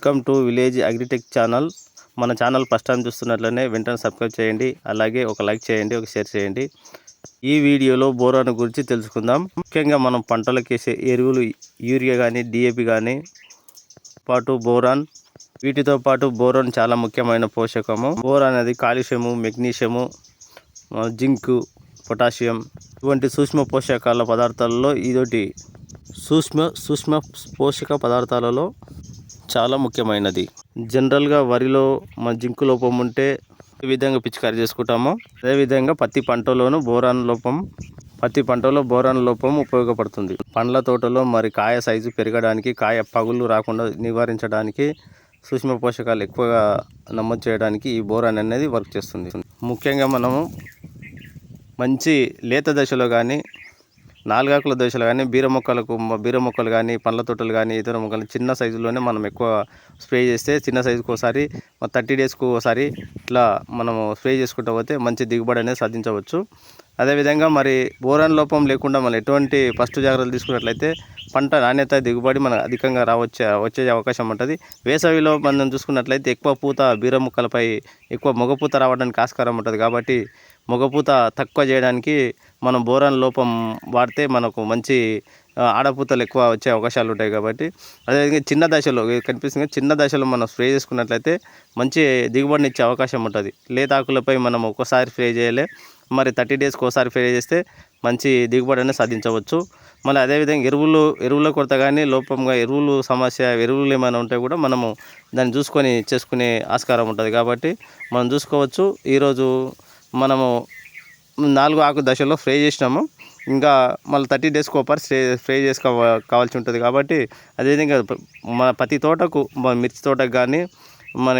Welcome to village agritech channel. మన channel first time చూస్తున్నట్లనే వెంటనే సబ్స్క్రైబ్ చేయండి అలాగే ఒక లైక్ చేయండి ఒక షేర్ చేయండి. ఈ వీడియోలో బోరాన్ గురించి తెలుసుకుందాం. ముఖ్యంగా మనం పంటలకు వేసే ఎరువులు యూరియా కానీ డిఏపి కానీ పాటు బోరాన్. వీటితో పాటు బోరాన్ చాలా ముఖ్యమైన పోషకము. బోరాన్ అనేది calcium magnesium zinc zinc potassium ఇటువంటి సూక్ష్మ పోషకాల పదార్థాలలో ఇదొకటి. సూక్ష్మ సూక్ష్మ పోషక పదార్థాలలో చాలా ముఖ్యమైనది. జనరల్గా వరిలో మన జింకు లోపం ఉంటే ఈ విధంగా పిచికారి చేసుకుంటాము అదేవిధంగా పత్తి పంటలోను బోరాన్ లోపం పత్తి పంటలో బోరాన్ లోపం ఉపయోగపడుతుంది. పండ్ల తోటలో మరి కాయ సైజు పెరగడానికి కాయ పగుళ్ళు రాకుండా నివారించడానికి సూక్ష్మ పోషకాలు ఎక్కువగా నమోదు చేయడానికి ఈ బోరాన్ అనేది వర్క్ చేస్తుంది. ముఖ్యంగా మనము మంచి లేత దశలో కానీ నాలుగాకుల దోశలు కానీ బీర మొక్కలకు బీర మొక్కలు కానీ పండ్ల తోటలు కానీ ఇతర మొక్కలు చిన్న సైజులోనే మనం ఎక్కువ స్ప్రే చేస్తే చిన్న సైజుకు ఒకసారి థర్టీ డేస్కు ఒకసారి ఇట్లా మనము స్ప్రే చేసుకుంటూ పోతే మంచి దిగుబడి అనేది సాధించవచ్చు. అదేవిధంగా మరి బోరాన్ లోపం లేకుండా మనం ఎటువంటి ఫస్ట్ జాగ్రత్తలు తీసుకున్నట్లయితే పంట నాణ్యత దిగుబడి మనకు అధికంగా రావచ్చే వచ్చే అవకాశం ఉంటుంది. వేసవిలో మనం చూసుకున్నట్లయితే ఎక్కువ పూత బీర ముక్కలపై ఎక్కువ మొగపూత రావడానికి ఆస్కారం ఉంటుంది కాబట్టి మగపూత తక్కువ చేయడానికి మనం బోరాన్ లోపం వాడితే మనకు మంచి ఆడపూతలు ఎక్కువ వచ్చే అవకాశాలు ఉంటాయి కాబట్టి అదేవిధంగా చిన్న దశలో కనిపిస్తుంది చిన్న దశలో మనం స్ప్రే చేసుకున్నట్లయితే మంచి దిగుబడిని ఇచ్చే అవకాశం ఉంటుంది. లేతాకులపై మనం ఒక్కసారి స్ప్రే చేయాలి మరి థర్టీ డేస్కి ఒకసారి స్ప్రే చేస్తే మంచి దిగుబడి అనేది సాధించవచ్చు. మళ్ళీ అదేవిధంగా ఎరువులు ఎరువుల కొరత కానీ లోపంగా ఎరువులు సమస్య ఎరువులు ఏమైనా ఉంటే కూడా మనము దాన్ని చూసుకొని చేసుకునే ఆస్కారం ఉంటుంది కాబట్టి మనం చూసుకోవచ్చు. ఈరోజు మనము నాలుగు ఆకు దశలో ఫ్రై చేసినాము. ఇంకా మళ్ళీ థర్టీ డేస్కి ఒకసారి ఫ్రై ఫ్రై చేసుకో కావాల్సి ఉంటుంది కాబట్టి అదేవిధంగా మన ప్రతి తోటకు మన మిర్చి తోటకు కానీ మన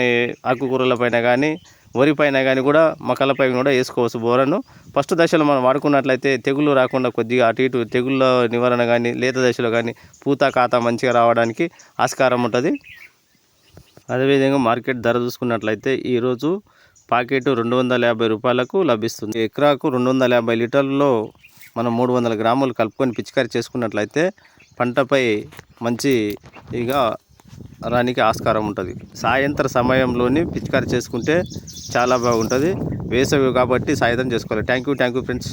ఆకుకూరల పైన కానీ వరి పైన కానీ కూడా మొక్కల పైన కూడా వేసుకోవచ్చు బోరను. ఫస్ట్ దశలో మనం వాడుకున్నట్లయితే తెగులు రాకుండా కొద్దిగా అటు ఇటు తెగుళ్ళ నివారణ కానీ లేత దశలో కానీ పూత ఖాతా మంచిగా రావడానికి ఆస్కారం ఉంటుంది. అదేవిధంగా మార్కెట్ ధర చూసుకున్నట్లయితే ఈరోజు పాకెట్ రెండు వందల యాభై రూపాయలకు లభిస్తుంది. ఎకరాకు రెండు వందల యాభై లీటర్లలో మనం మూడు వందల గ్రాములు కలుపుకొని పిచికారి చేసుకున్నట్లయితే పంటపై మంచి ఇక రానికి ఆస్కారం ఉంటుంది. సాయంత్ర సమయంలోని పిచికారి చేసుకుంటే చాలా బాగుంటుంది. వేసవి కాబట్టి సాయంత్రం చేసుకోవాలి. Thank you thank you friends